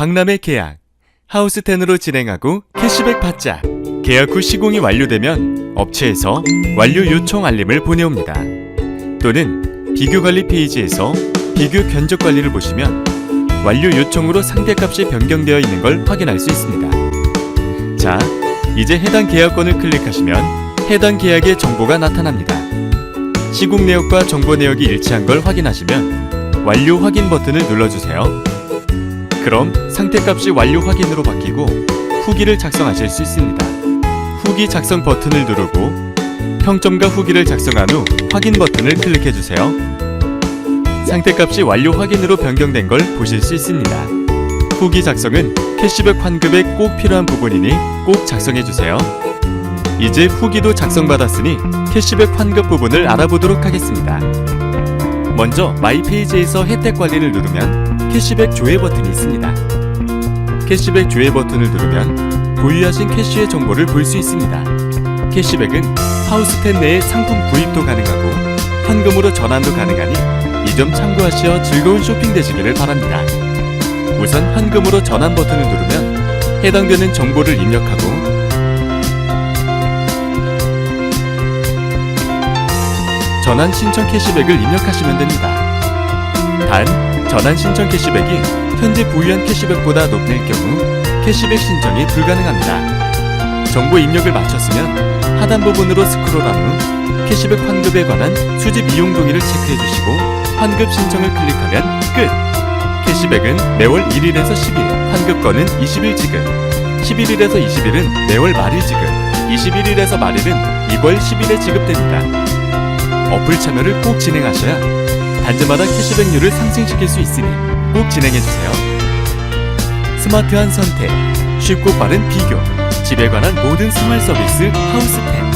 박람회 계약, 하우스10으로 진행하고 캐시백 받자. 계약 후 시공이 완료되면 업체에서 완료 요청 알림을 보내옵니다. 또는 비교 관리 페이지에서 비교 견적 관리를 보시면 완료 요청으로 상대값이 변경되어 있는 걸 확인할 수 있습니다. 자, 이제 해당 계약권을 클릭하시면 해당 계약의 정보가 나타납니다. 시공 내역과 정보 내역이 일치한 걸 확인하시면 완료 확인 버튼을 눌러주세요. 그럼 상태값이 완료 확인으로 바뀌고 후기를 작성하실 수 있습니다. 후기 작성 버튼을 누르고 평점과 후기를 작성한 후 확인 버튼을 클릭해 주세요. 상태값이 완료 확인으로 변경된 걸 보실 수 있습니다. 후기 작성은 캐시백 환급에 꼭 필요한 부분이니 꼭 작성해 주세요. 이제 후기도 작성받았으니 캐시백 환급 부분을 알아보도록 하겠습니다. 먼저 마이 페이지에서 혜택 관리를 누르면 캐시백 조회 버튼이 있습니다. 캐시백 조회 버튼을 누르면 보유하신 캐시의 정보를 볼 수 있습니다. 캐시백은 하우스10 내에 상품 구입도 가능하고 현금으로 전환도 가능하니 이 점 참고하시어 즐거운 쇼핑 되시기를 바랍니다. 우선 현금으로 전환 버튼을 누르면 해당되는 정보를 입력하고 전환 신청 캐시백을 입력하시면 됩니다. 단, 전환 신청 캐시백이 현재 보유한 캐시백보다 높을 경우 캐시백 신청이 불가능합니다. 정보 입력을 마쳤으면 하단 부분으로 스크롤한 후 캐시백 환급에 관한 수집 이용 동의를 체크해 주시고 환급 신청을 클릭하면 끝! 캐시백은 매월 1일에서 10일, 환급권은 20일 지급, 11일에서 20일은 매월 말일 지급, 21일에서 말일은 2월 10일에 지급됩니다. 어플 참여를 꼭 진행하셔야 단지마다 캐시백률을 상승시킬 수 있으니 꼭 진행해주세요. 스마트한 선택, 쉽고 빠른 비교, 집에 관한 모든 생활 서비스 하우스텐